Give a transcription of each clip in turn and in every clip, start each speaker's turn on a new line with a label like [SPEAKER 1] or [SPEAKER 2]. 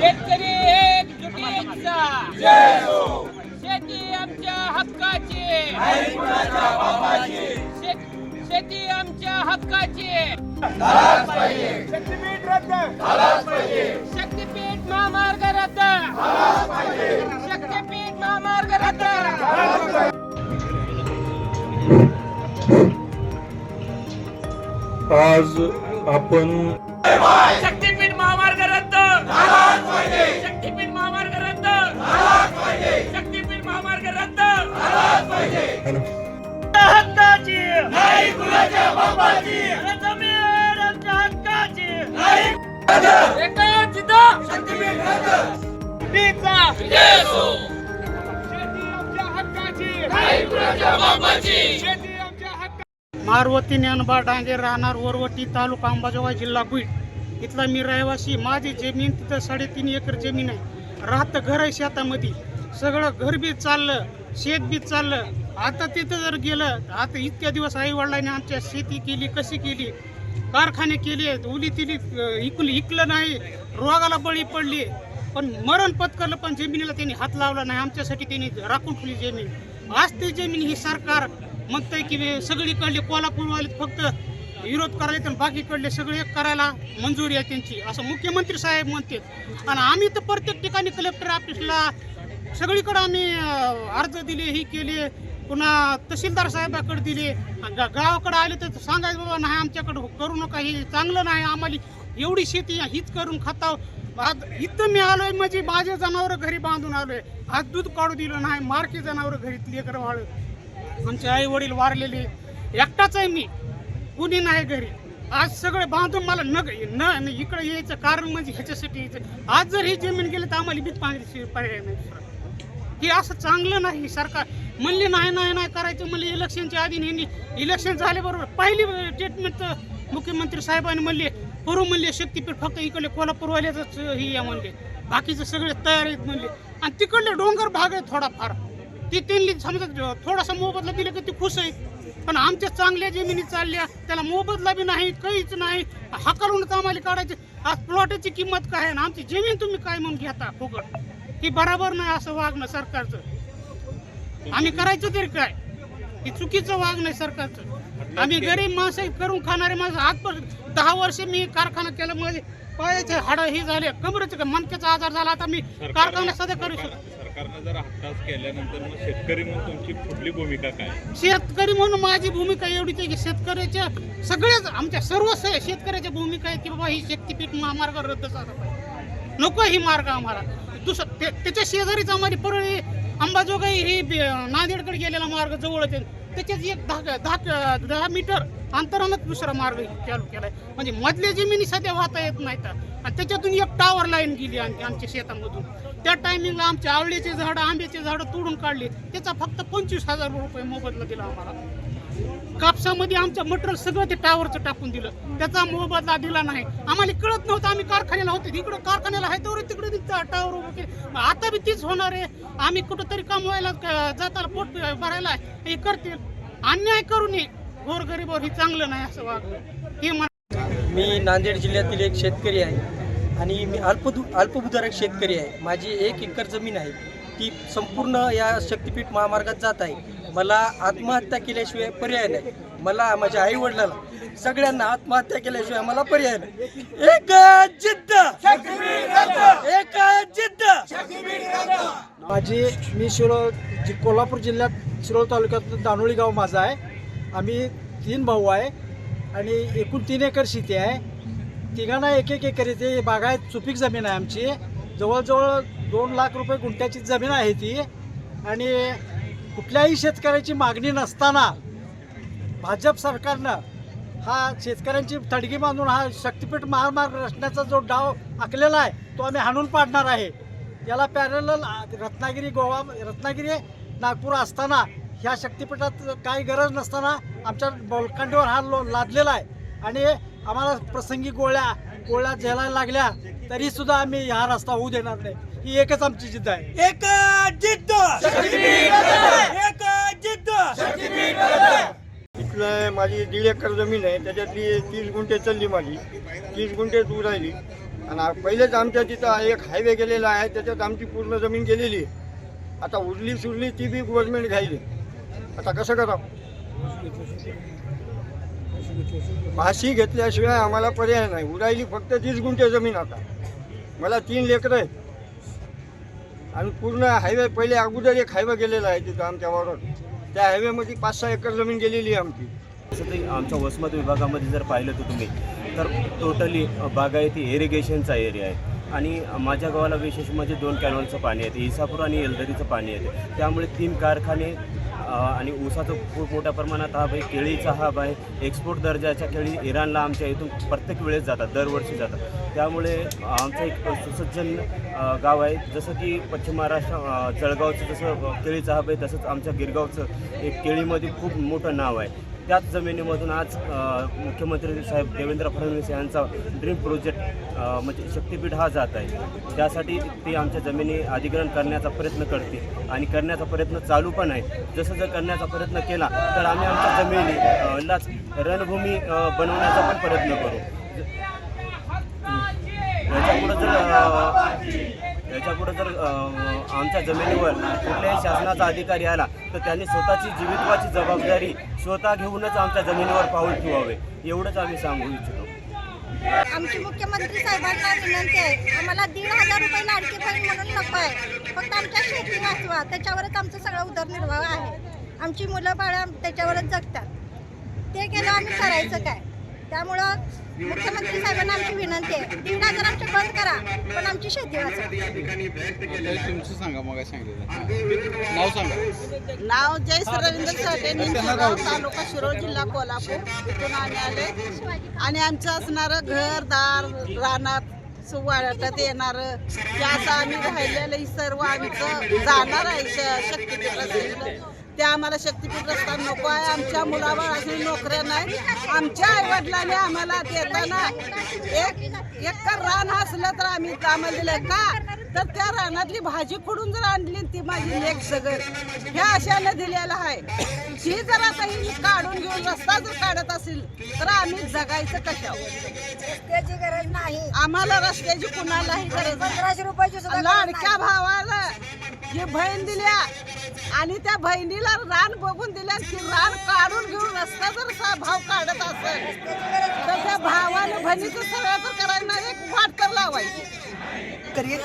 [SPEAKER 1] शेतकरी एकजुटीचा शेती आमच्या हक्काची. शेत- शेती आमच्या हक्काची.
[SPEAKER 2] शक्तीपीठ रद्द.
[SPEAKER 1] शक्तीपीठ महामार्ग रद्द. शक्तीपीठ महामार्ग रद्द.
[SPEAKER 3] आज आपण
[SPEAKER 1] हक्काची. अरे जमीन आमच्या हक्काची. एकाच इथं शक्तीपीठचा शेती आमच्या हक्काची. शेती आमच्या हक्काची
[SPEAKER 2] मारवती ज्ञानबा डांगे राहणार वरवटी तालुका अंबाजोगाई जिल्हा बीड. इथला मी रहिवासी. माझी जमीन तिथं साडेतीन एकर जमीन आहे. राहतं घर आहे शेतामध्ये. सगळं घर बी चाललं शेत बी चाललं. आता तिथं जर गेलं आता इतक्या दिवस आई वडिलांनी आमच्या शेती केली कशी केली? कारखाने केले उली तिली इकलं इकलं नाही रोगाला बळी पडली. पण मरण पत्करलं पण जमिनीला त्यांनी हात लावला नाही आमच्यासाठी त्यांनी राखून ठेवली जमीन. आज ती जमीन ही सरकार म्हणतंय की सगळीकडले कोल्हापूरवाले फक्त विरोध करायला तर बाकीकडले सगळे करायला मंजुरी आहे त्यांची असं मुख्यमंत्री साहेब म्हणते. आणि आम्ही तर प्रत्येक ठिकाणी कलेक्टर ऑफिसला सगळीकडं आम्ही अर्ज दिले ही केले. पुन्हा तहसीलदार साहेबाकडे दिले. गावाकडे आले तर सांगायचं बाबा नाही आमच्याकडे करू नका हे चांगलं नाही आम्हाला एवढी शेती हीच करून खाता आज इथं मी आलोय म्हणजे माझे जनावर घरी बांधून आलोय. आज दूध काढू दिलं नाही मारके जनावर घरी लेकर वाळ. आमचे आई वडील वारलेले. एकटाच आहे मी. कुणी नाही घरी. आज सगळे बांधून मला न न न इकडे यायचं कारण म्हणजे ह्याच्यासाठी यायचं. आज जर ही जमीन गेली तर आम्हाला बीत पाणी पर्याय नाही हे असं चांगलं नाही सरकार. म्हणले नाही नाही नाही करायचं. म्हणले इलेक्शनच्या आधी नेहमी इलेक्शन झाले बरोबर. पहिली स्टेटमेंट तर मुख्यमंत्री साहेबांनी म्हणले करू म्हणले शक्तीपीठ फक्त इकडले कोल्हापूरवाल्याच हे आहे म्हणले. बाकीचं सगळे तयार आहेत म्हणले. आणि तिकडले डोंगर भाग आहे थोडाफार. ते त्यांनी समजा थोडासा मोबदला दिला की ती खुश आहे पण आमच्या चांगल्या जमिनी चालल्या त्याला मोबदला बी नाही काहीच नाही. हकालूनच आम्हाला काढायचे. आज प्लॉटची किंमत काय आहे आणि आमची जमीन तुम्ही काय म्हणून घेता? फुकट. ही बराबर नाही असं वागणं सरकारचं. आम्ही करायचं तरी काय? ही चुकीचं वागणं सरकारचं. आम्ही गरीब माणसं करून खाणारे माणसं आजपर्यंत दहा वर्ष मी कारखाना केला माझे पायाचे हाड ही झाले कमरेचे मनक्याचा आजार झाला आता मी कारखाना सध्या करू शकतो.
[SPEAKER 3] सरकारनं जर हट्टास केल्यानंतर मग शेतकरी म्हणून तुमची कुठली भूमिका काय?
[SPEAKER 2] शेतकरी म्हणून माझी भूमिका एवढीच आहे की शेतकऱ्याच्या सगळ्याच आमच्या सर्व शेतकऱ्याच्या भूमिका आहे की बाबा ही शक्तीपीठ महामार्ग रद्द झाला पाहिजे. नको ही मार्ग आम्हाला. दुसरं ते- त्याच्या शेजारीच आम्हाला परळी अंबाजोगाई ही नांदेडकडे गेलेला मार्ग जवळच येते. त्याच्यात एक दहा दहा दहा मीटर अंतरानच दुसरा मार्ग चालू केलाय. म्हणजे मधल्या जमिनी सध्या वाहता येत नाहीत. आणि त्याच्यातून एक टावर लाईन गेली आणखी आमच्या शेतामधून. त्या टायमिंगला आमच्या आवळीचे झाडं आंब्याचे झाडं तोडून काढले. त्याचा फक्त पंचवीस हजार रुपये मोबदला दिला आम्हाला. कापसामध्ये आमचं मटेरियल सगळं ते टावरचं टाकून दिलं. त्याचा मोबदला दिला नाही. आम्हाला कळत नव्हतं आम्ही कारखान्याला होतो. इकडं कारखान्याला आहे तेवढं तिकडे टावर उभं केलं. आता बी तीच होणार आहे. आम्ही कुठंतरी कमवायला क- जाताना पोट भरायला हे करतील. अन्याय करू नये. गोरगरीबावर हे चांगलं नाही असं वागलं हे
[SPEAKER 4] मी नांदेड जिल्ह्यातील एक शेतकरी आहे. आणि मी अल्पदु अल्पभूधारक शेतकरी आहे. माझी एक एकर जमीन आहे. ती संपूर्ण या शक्तीपीठ महामार्गात जात आहे. मला आत्महत्या केल्याशिवाय पर्याय नाही. मला माझ्या आईवडिलाला सगळ्यांना आत्महत्या केल्याशिवाय मला पर्याय नाही. एक जिद्द! एक जिद्द!
[SPEAKER 5] माझी मी शिरोळ जी कोल्हापूर जिल्ह्यात शिरोळ तालुक्यात दानोळी गाव माझं आहे. आम्ही तीन भाऊ आहे आणि एकूण तीन एकर शेती आहे. तिघांना एक एक एकर येते बागायत सुपीक जमीन आहे आमची. जवळजवळ दोन लाख रुपये गुंठ्याची जमीन आहे ती. आणि कुठल्याही शेतकऱ्याची मागणी नसताना भाजप सरकारनं हा शेतकऱ्यांची थडगी बांधून हा शक्तीपीठ महामार्ग रचण्याचा जो डाव आखलेला आहे तो आम्ही हाणून पाडणार आहे. याला पॅरल रत्नागिरी गोवा रत्नागिरी नागपूर असताना ह्या शक्तीपीठात काही गरज नसताना आमच्या बोलखंडीवर हा लो लादलेला आहे. आणि आम्हाला प्रसंगी गोळ्या गोळ्या झेलायला लागल्या तरी सुद्धा आम्ही हा रस्ता होऊ देणार नाही. ही एकच आमची जिद्द आहे.
[SPEAKER 4] एक जिद्द! एक जिद्द!
[SPEAKER 6] इथलं माझी दीड एकर जमीन आहे त्याच्यातली तीस गुंठे चालली माझी. तीस गुंठे दूर राहिली. आणि पहिलेच आमच्या तिथं एक हायवे गेलेला आहे त्याच्यात आमची पूर्ण जमीन गेलेली आहे. आता उरली सुरली ती बी गव्हर्नमेंट घ्यायली. आता कसं करावं? फाशी घेतल्याशिवाय आम्हाला पर्याय नाही. उडायली फक्त तीस गुंठे जमीन आता. मला तीन लेकरं आहेत. आणि पूर्ण हायवे पहिले अगोदर एक हायवे गेलेला आहे तिथं आमच्या वावरात. त्या हायवेमध्ये पाच सहा एकर जमीन गेलेली आहे आमची.
[SPEAKER 7] तसं आमच्या वसमत विभागामध्ये जर पाहिलं तर तुम्ही तर टोटली बागायती इरिगेशनचा एरिया आहे. आणि माझ्या गावाला विशेष म्हणजे दोन कॅनॉलचं पाणी येते इसापूर आणि एलदरीचं पाणी येते. त्यामुळे तीन कारखाने आणि ऊसाचं खूप मोठ्या प्रमाणात हाब आहे केळीचा हाब आहे एक्सपोर्ट दर्जाच्या केळी इराणला आमच्या इथून प्रत्येक वेळेस जातात दरवर्षी जातात. त्यामुळे आमचं एक सुसज्जन गाव आहे. जसं की पश्चिम महाराष्ट्र जळगावचं जसं केळीचा हाब आहे तसंच आमच्या गिरगावचं एक केळीमध्ये खूप मोठं नाव आहे. त्याच जमिनीमधून आज मुख्यमंत्री साहेब देवेंद्र फडणवीस यांचा ड्रीम प्रोजेक्ट म्हणजे शक्तीपीठ हा जात आहे. त्यासाठी ते आमच्या जमिनी अधिग्रहण करण्याचा प्रयत्न करतील आणि करण्याचा प्रयत्न चालू पण आहे जसं जर करण्याचा प्रयत्न केला तर आम्ही आमच्या जमिनीलाच रणभूमी बनवण्याचा पण प्रयत्न करू. याच्यापुढं जर याच्यापुढं जर आमच्या जमिनीवर कुठल्याही शासनाचा अधिकारी आला तर त्यांनी स्वतःची जीवितवाची जबाबदारी स्वतः घेऊनच आमच्या जमिनीवर पाऊल ठेवावे एवढंच आम्ही सांगू इच्छितो.
[SPEAKER 8] आमची मुख्यमंत्री साहेबांना विनंती आहे आम्हाला दीड हजार रुपये लाडके बहीण म्हणून नको आहे फक्त आमच्या शेती वाचवा त्याच्यावरच आमचं सगळं उदरनिर्वाह आहे. आमची मुलं बाळं त्याच्यावरच जगतात. ते केलं आम्ही करायचं काय? त्यामुळं मुख्यमंत्री साहेबांना आमची विनंती आहे. दीड हजार आमचे बंद करा पण आमची शेती वाचवा
[SPEAKER 3] तुमचं सांगा मग सांगितलं. नाव सांगा.
[SPEAKER 9] नाव जय श्री रवींद्र साठे तालुका शिरोळ जिल्हा कोल्हापूर. इथून आम्ही आले. आणि आमचं असणारं घर दार रानात वाटत येणारं ते असं आम्ही राहिलेलं सर्व आमचं जाणार आहे श- शक्तीपीठ रस्त्याला. ते आम्हाला शक्तीपीठ रस्ता नको आहे. आमच्या मुलाबाळाची नोकऱ्या नाही. आमच्या आईवडिलांनी आम्हाला देताना एक एकर रान असलं तर आम्ही आम्हाला दिलंय का? तर त्या रानातली भाजी खुडून जर आणली ती माझी लेख सगळ. ह्या अशाने दिलेलं आहे. ही जर आता ही काढून घेऊन रस्ता जर काढत असेल तर आम्ही जगायचं कशावर?
[SPEAKER 8] गरज नाही.
[SPEAKER 9] आम्हाला रस्त्याची कुणालाही गरज.
[SPEAKER 8] पंधराशे रुपयाची
[SPEAKER 9] लाडक्या भावाला जी बहीण दिल्या आणि त्या बहिणीला रान बघून दिल्या की रान काढून घेऊन रस्ता जर भाव काढत असेल तर त्या भावाने बहिणीचं सगळं करायला एक वाट तर लावायची.
[SPEAKER 10] तरी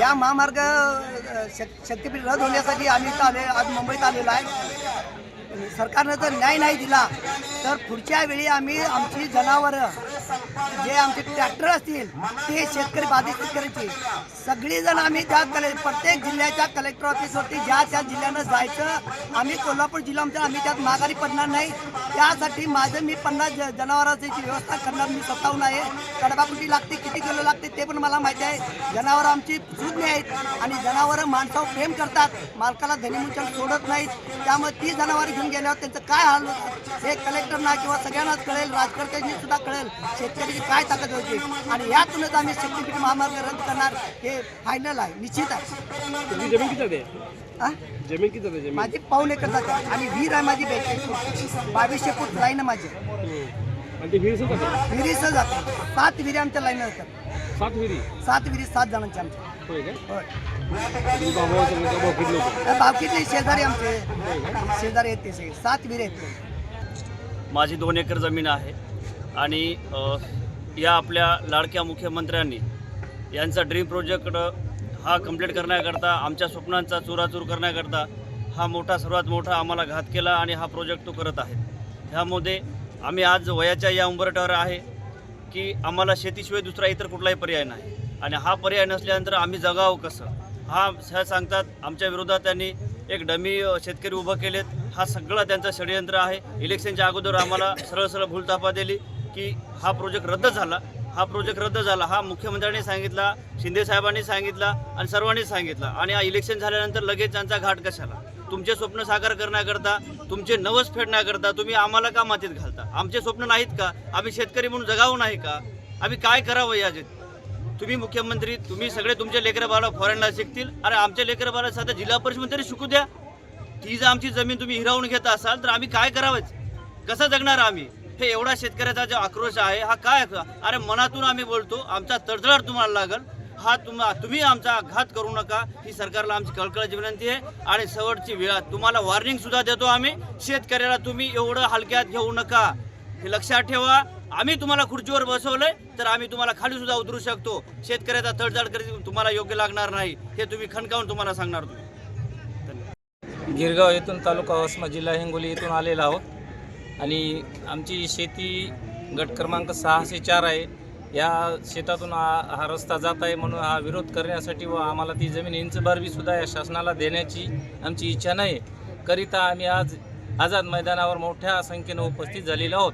[SPEAKER 10] या महामार्ग शक्तीपीठ रद्द होण्यासाठी आम्ही आले आज मुंबईत आलेलो आहे. सरकारनं जर न्याय नाही दिला तर पुढच्या वेळी आम्ही आमची जनावरं जे आमचे ट्रॅक्टर असतील ते शेतकरी बाधित शेतकऱ्यांचे. सगळेजण आम्ही त्या कले प्रत्येक जिल्ह्याच्या कलेक्टर ऑफिसवरती ज्या त्या जिल्ह्यानं जायचं आम्ही कोल्हापूर जिल्हा आम्ही त्यात माघारी पडणार नाही. त्यासाठी माझं मी पन्नास ज- जनावरांची व्यवस्था करणार मी स्वतःहून आहे. कडबा कुठे लागते किती किलो लागते ते पण मला माहिती आहे. जनावरं आमची सुज्ञ आहेत आणि जनावरं माणसावर प्रेम करतात. मालकाला धनीमुचन सोडत नाहीत. त्यामुळे ती जनावरं घेऊन गेल्यावर त्यांचं काय हाल होतं हे कलेक्टरना किंवा सगळ्यांनाच कळेल राजकर्त्यांनी सुद्धा कळेल. शेतकऱ्याची काय ताकद होती? आणि यातूनच आम्ही शक्तीपीठ महामार्ग रद्द करणार हे फायनल आहे निश्चित आहे.
[SPEAKER 5] जमीन किती
[SPEAKER 10] आ?
[SPEAKER 5] जमीन किती
[SPEAKER 10] माझी पाऊल एकर जाते. आणि विहीर आहे माझी बेचाळीस फूट. बावीसशे फूट लाईन आहे माझी.
[SPEAKER 5] आणि ते विहीर जाते?
[SPEAKER 10] सात विहिरी आमच्या लाईन असतात
[SPEAKER 5] सात विहिरी?
[SPEAKER 10] सात विहिरी सात जणांच्या आमच्या शेजारी आमचे. शेजारी आहेत ते सगळे. सात विहिरी आहेत.
[SPEAKER 1] माझी दोन एकर जमीन आहे. आणि या आपल्या लाडक्या मुख्यमंत्र्यांनी यांचा ड्रीम प्रोजेक्ट हा कंप्लीट करण्याकरता आमच्या स्वप्नांचा चुराचूर करण्याकरता हा मोठा सर्वात मोठा आम्हाला घात केला आणि हा प्रोजेक्ट तो करत आहे. ह्यामध्ये आम्ही आज वयाच्या या उंबरट्यावर आहे की आम्हाला शेतीशिवाय दुसरा इतर कुठलाही पर्याय नाही. आणि हा पर्याय नसल्यानंतर आम्ही जगावं कसं? हा ह्या सांगतात आमच्या विरोधात त्यांनी एक डमी शेतकरी उभं केलेत. हा सगळा त्यांचं षडयंत्र आहे. इलेक्शनच्या अगोदर आम्हाला सरळ सरळ भूलतापा दिली. की हा प्रोजेक्ट रद्द झाला. हा प्रोजेक्ट रद्द झाला. हा मुख्यमंत्र्यांनी सांगितला शिंदे साहेबांनी सांगितला आणि सर्वांनी सांगितला. आणि हा इलेक्शन झाल्यानंतर लगेच त्यांचा घाट कशाला? तुमचे स्वप्न साकार करण्याकरता तुमचे नवस फेडण्याकरता तुम्ही आम्हाला का मातीत घालता? आमचे स्वप्न नाहीत का? आम्ही शेतकरी म्हणून जगावं नाही का? आम्ही काय करावं याच्यात तुम्ही मुख्यमंत्री तुम्ही सगळे तुमच्या लेकरं फॉरेनला शिकतील. अरे आमच्या लेकरं बाळा जिल्हा परिषद तरी शिकू द्या. ती जर आमची जमीन तुम्ही हिरावून घेत असाल तर आम्ही काय करावंच? कसं जगणार आम्ही? हे एवढा शेतकऱ्याचा जो आक्रोश आहे हा काय अरे मनातून आम्ही बोलतो आमचा तडतडाट तुम्हाला लागल. हा तुम तुम्ही आमचा आघात करू नका. ही सरकारला आमची कळकळाची विनंती आहे. आणि शेवटची वेळा तुम्हाला वॉर्निंग सुद्धा देतो आम्ही. शेतकऱ्याला तुम्ही एवढं हलक्यात घेऊ नका. हे लक्षात ठेवा. आम्ही तुम्हाला खुर्चीवर बसवलंय तर आम्ही तुम्हाला खाली सुद्धा उतरू शकतो. शेतकऱ्याचा तडजड करीत तुम्हाला योग्य लागणार नाही हे तुम्ही खणकावून तुम्हाला सांगणार तुम्ही
[SPEAKER 11] गिरगाव येथून तालुका वसमा जिल्हा हिंगोली येथून आलेला आहोत. आणि आमची शेती गट क्रमांक सहाशे चार आहे. या शेतातून हा हा रस्ता जात आहे म्हणून हा विरोध करण्यासाठी व आम्हाला ती जमीन इंच या शासनाला देण्याची आमची इच्छा नाही. करिता आम्ही आज आझाद मैदानावर मोठ्या संख्येनं उपस्थित झालेलो आहोत.